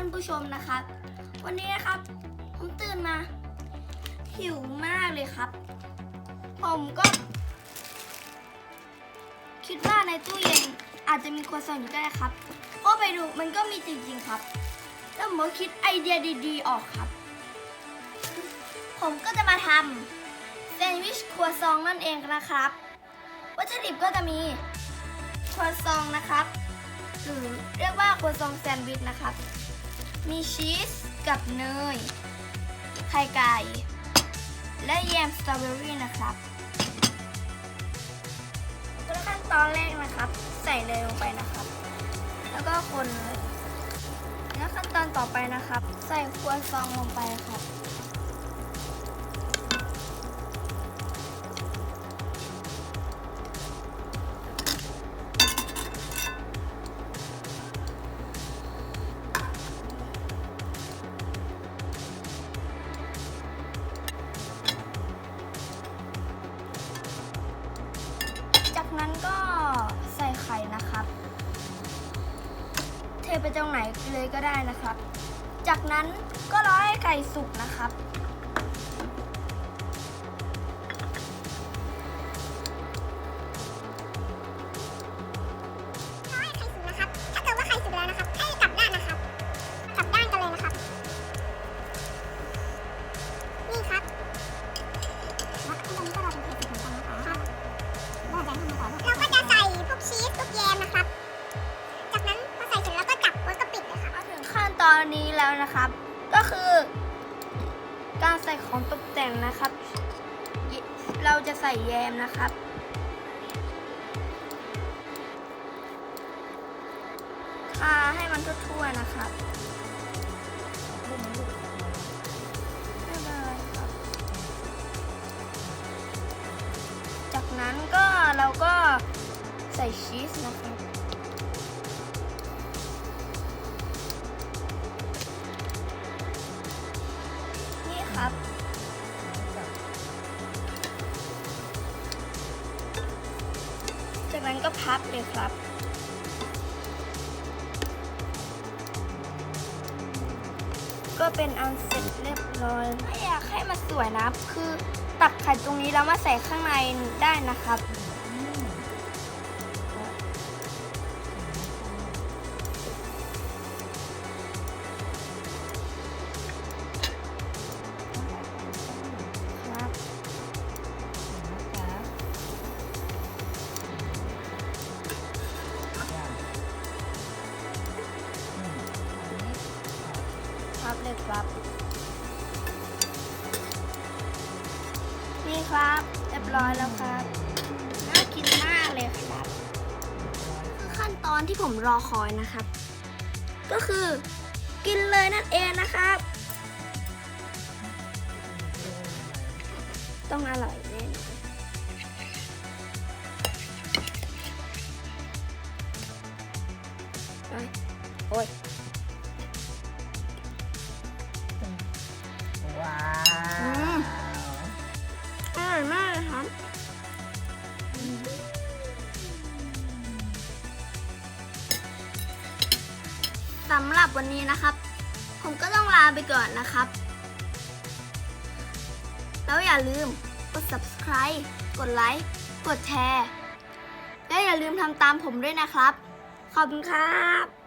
านผู้ชมนะครับ วันนี้นะครับ ผมตื่นมา หิวมากเลยครับ ผมก็ คิดว่าในตู้เย็นอาจจะมีครัวซองอยู่ก็ได้ครับก็ไปดูมันก็มีจริงๆครับ แล้วผมก็คิดไอเดียดีๆ ออกครับ ผมก็จะมาทำแซนด์วิชครัวซองนั่นเองนะครับ วัตถุดิบก็จะมีครัวซองนะครับ หรือเรียกว่าครัวซองแซนด์วิชนะครับ มีชีสกับเนย ไข่ไก่ และแยมสตรอเบอรี่นะครับขั้นตอนแรกนะครับ ใส่เนยลงไปนะครับ แล้วก็คนเลยแล้วขั้นตอนต่อไปนะครับ ใส่ครัวซองลงไปครับ เทไปตรงไหนเลยก็ได้นะครับ จากนั้นก็รอให้ไก่สุกนะครับ อนนี้แล้วนะครับ ก็คือการใส่ของตกแต่งนะครับ เราจะใส่แยมนะครับ ทาให้มันทั่วๆนะครับไม่เป็นไรครับจากนั้นก็เราก็ใส่ชีสนะครับ ครับ จากนั้นก็พับเลยครับ ก็เป็นอันเสร็จเรียบร้อยไม่อยากให้มันสวยนะ คือตักไข่ตรงนี้แล้วมาใส่ข้างในได้นะครับ ครับเลยครับ นี่ครับเรียบร้อยแล้วครับน่ากินมากเลยครับ ขั้นตอนที่ผมรอคอยนะครับ ก็คือกินเลยนั่นเองนะครับ ต้องอร่อยแน่นอนโอ้ย สำหรับวันนี้นะครับ ผมก็ต้องลาไปก่อนนะครับ แล้วอย่าลืมกด subscribe กดไลค์ กดแชร์ และอย่าลืมทำตามผมด้วยนะครับ ขอบคุณครับ